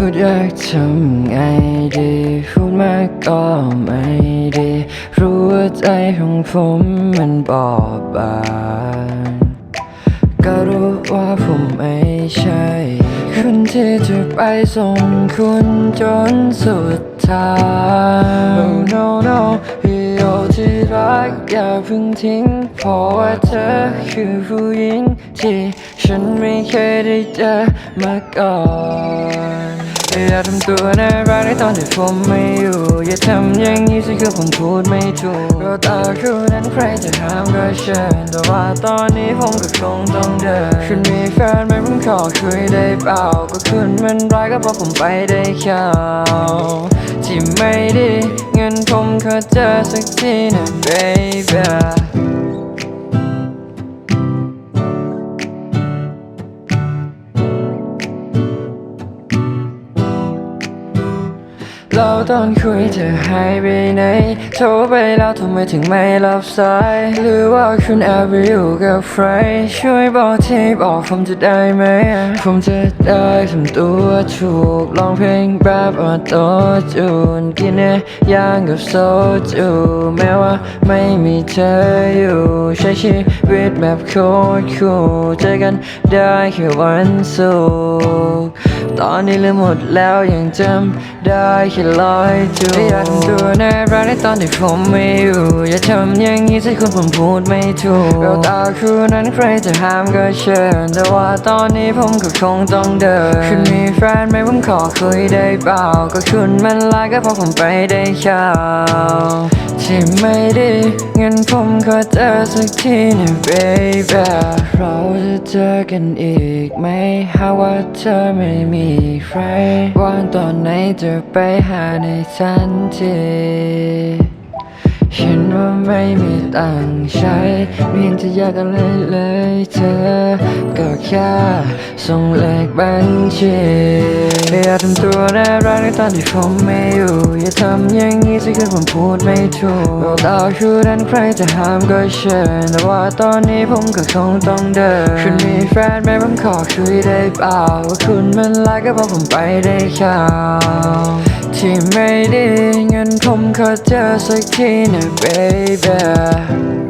อยากทำไงดี พูดมากก็ไม่ดี รู้ว่าใจของผมมันบอบบางก็รู้ว่าผมไม่ใช่ คนที่จะไปส่งคุณจนสุดทาง Oh no no พี่โอที่รักอย่าเพิ่งทิ้ง เพราะว่าเธอคือผู้หญิงที่ฉันไม่เคยได้เจอมาก่อน อย่าทำตัวน่ารักในตอนที่ผมไม่อยู่ อย่าทำอย่างนี้สิคือผมพูดไม่ถูกเราตาคู่นั้นใครจะห้ามก็เชิญแต่ว่าตอนนี้ผมก็คงต้องเดินคุณมีแฟนไหมผมขอคุยได้เปล่า ก็คุณมันร้ายก็เพราะผมไปได้เข้าที่ไม่ดี เงินผมขอเจอสักทีนะ baby เราตอนคุยเธอหายไปไหนโทรไปแล้วทำไมถึงไม่รับสาย หรือว่าคุณแอบไปอยู่กับใคร ช่วยบอกทีบอกผมจะได้ไหม ผมจะได้ทำตัวถูกร้องเพลงแบบออโตจูนกินเนื้อย่างกับโซจูแม้ว่าไม่มีเธออยู่ใช้ชีวิตแบบโคตรคูลเจอกันได้แค่วันศุกร์ตอนนี้ลืมหมดแล้วยังจำได้แค่ลอยจูอยากทำตัวน่ารักในตอนที่ผมไม่อยู่ อย่าทำอย่างนี้สิคุณผมพูดไม่ถูกเราตาคู่นั้นใครจะห้ามก็เชิญ แต่ว่าตอนนี้ผมก็คงต้องเดินคุณมี แฟนไหมผมขอคุยได้เปล่า ก็คุณมันลายก็เพราะผมไปได้ข่าวที่ไม่ดีเงินผมขอเจอสักทีนะ baby เราจะเจอกันอีกไหมหาว่าเธอไม่มีใครว่างตอนไหนจะไปหาในทันที ฉันว่าไม่มีตังใช้ไม่เห็นจะยากอะไรเลยเธอ ก็แค่ส่งเลขบัญชีอย่าทำตัวน่ารักในตอนที่ผมไม่อยู่ อย่าทำอย่างนี้สิคือผมพูดไม่ถูกเราต่อคู่นั้นใครจะห้ามก็เชิญแต่ว่าตอนนี้ผมก็คงต้องเดินคุณมีแฟนไหมผมขอคุยได้เปล่าว่าคุณมันลายก็เพราะผมไปได้ข่าวที่ไม่ดี งินผมขอเจอสักทีนะ baby